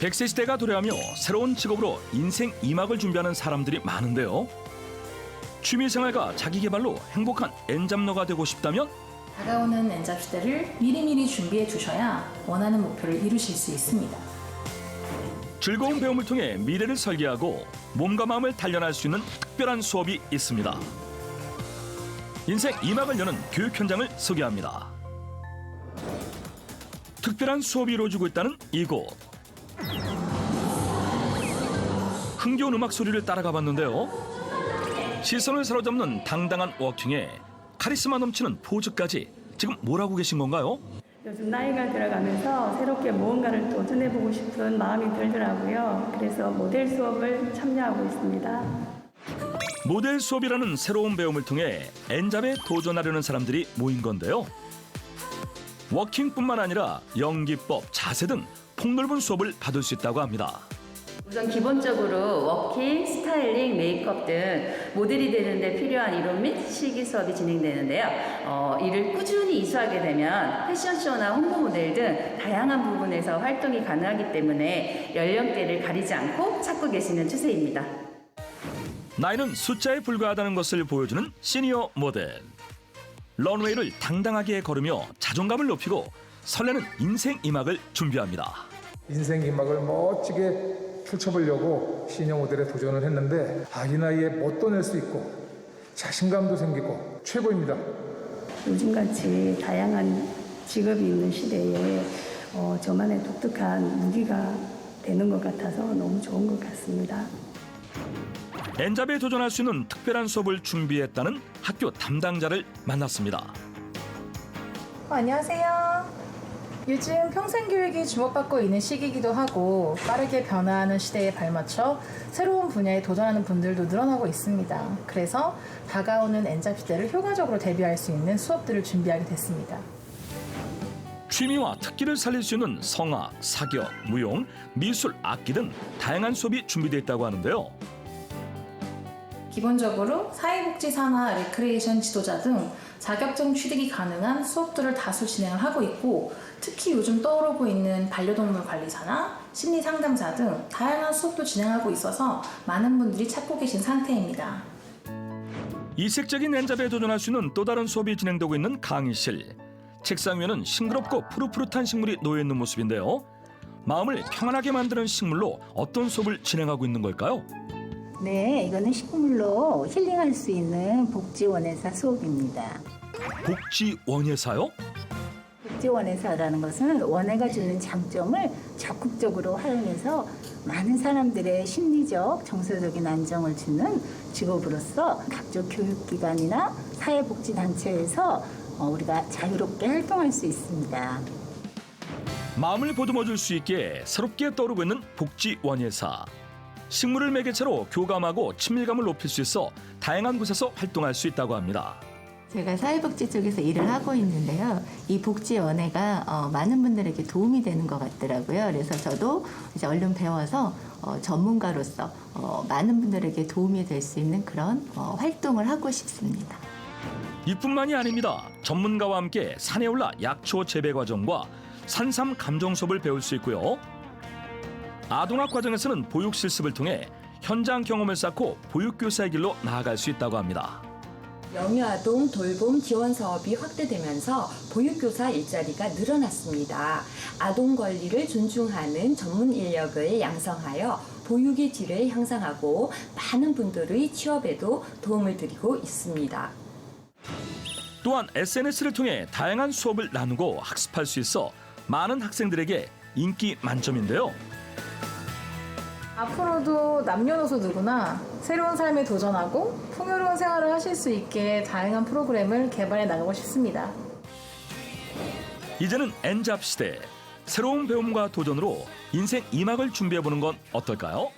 100세 시대가 도래하며 새로운 직업으로 인생 2막을 준비하는 사람들이 많은데요. 취미생활과 자기개발로 행복한 엔잡러가 되고 싶다면 다가오는 엔잡 시대를 미리미리 준비해 두셔야 원하는 목표를 이루실 수 있습니다. 즐거운 배움을 통해 미래를 설계하고 몸과 마음을 단련할 수 있는 특별한 수업이 있습니다. 인생 2막을 여는 교육 현장을 소개합니다. 특별한 수업이 이루어지고 있다는 이곳. 흥겨운 음악 소리를 따라가 봤는데요. 시선을 사로잡는 당당한 워킹에 카리스마 넘치는 포즈까지 지금 뭘 하고 계신 건가요? 요즘 나이가 들어가면서 새롭게 무언가를 도전해보고 싶은 마음이 들더라고요. 그래서 모델 수업을 참여하고 있습니다. 모델 수업이라는 새로운 배움을 통해 엔잡에 도전하려는 사람들이 모인 건데요. 워킹뿐만 아니라 연기법, 자세 등 폭넓은 수업을 받을 수 있다고 합니다. 우선 기본적으로 워킹, 스타일링, 메이크업 등 모델이 되는데 필요한 이론 및 실기 수업이 진행되는데요. 어, 이를 꾸준히 이수하게 되면 패션쇼나 홍보 모델 등 다양한 부분에서 활동이 가능하기 때문에 연령대를 가리지 않고 찾고 계시는 추세입니다. 나이는 숫자에 불과하다는 것을 보여주는 시니어 모델. 런웨이를 당당하게 걸으며 자존감을 높이고 설레는 인생 이막을 준비합니다. 인생 기막을 멋지게 펼쳐보려고 시니어 모델에 도전을 했는데 아, 이 나이에 뭣도 낼 수 있고 자신감도 생기고 최고입니다. 요즘같이 다양한 직업이 있는 시대에 어, 저만의 독특한 무기가 되는 것 같아서 너무 좋은 것 같습니다. 엔잡에 도전할 수 있는 특별한 수업을 준비했다는 학교 담당자를 만났습니다. 어, 안녕하세요. 요즘 평생교육이 주목받고 있는 시기이기도 하고 빠르게 변화하는 시대에 발맞춰 새로운 분야에 도전하는 분들도 늘어나고 있습니다. 그래서 다가오는 엔잡 시대를 효과적으로 대비할 수 있는 수업들을 준비하게 됐습니다. 취미와 특기를 살릴 수 있는 성악, 사격, 무용, 미술, 악기 등 다양한 수업이 준비되어 있다고 하는데요. 기본적으로 사회복지사나 레크레이션 지도자 등 자격증 취득이 가능한 수업들을 다수 진행을 하고 있고 특히 요즘 떠오르고 있는 반려동물 관리사나 심리 상담사 등 다양한 수업도 진행하고 있어서 많은 분들이 찾고 계신 상태입니다. 이색적인 엔잡에 도전할 수 있는 또 다른 수업이 진행되고 있는 강의실. 책상 위에는 싱그럽고 푸릇푸릇한 식물이 놓여 있는 모습인데요. 마음을 평안하게 만드는 식물로 어떤 수업을 진행하고 있는 걸까요? 네, 이거는 식물로 힐링할 수 있는 복지원예사 수업입니다. 복지원예사요? 복지원예사라는 것은 원예가 주는 장점을 적극적으로 활용해서 많은 사람들의 심리적, 정서적인 안정을 주는 직업으로서 각종 교육기관이나 사회복지단체에서 어, 우리가 자유롭게 활동할 수 있습니다. 마음을 보듬어 줄 수 있게 새롭게 떠오르고 있는 복지원예사. 식물을 매개체로 교감하고 친밀감을 높일 수 있어 다양한 곳에서 활동할 수 있다고 합니다. 제가 사회복지 쪽에서 일을 하고 있는데요. 이 복지원회가 어, 많은 분들에게 도움이 되는 것 같더라고요. 그래서 저도 이제 얼른 배워서 어, 전문가로서 어, 많은 분들에게 도움이 될 수 있는 그런 어, 활동을 하고 싶습니다. 이뿐만이 아닙니다. 전문가와 함께 산에 올라 약초 재배 과정과 산삼 감정 수업을 배울 수 있고요. 아동학 과정에서는 보육 실습을 통해 현장 경험을 쌓고 보육교사의 길로 나아갈 수 있다고 합니다. 영유아동 돌봄 지원 사업이 확대되면서 보육교사 일자리가 늘어났습니다. 아동 권리를 존중하는 전문 인력을 양성하여 보육의 질을 향상하고 많은 분들의 취업에도 도움을 드리고 있습니다. 또한 SNS를 통해 다양한 수업을 나누고 학습할 수 있어 많은 학생들에게 인기 만점인데요. 앞으로도 남녀노소 누구나 새로운 삶에 도전하고 풍요로운 생활을 하실 수 있게 다양한 프로그램을 개발해 나가고 싶습니다. 이제는 엔잡 시대. 새로운 배움과 도전으로 인생 이막을 준비해 보는 건 어떨까요?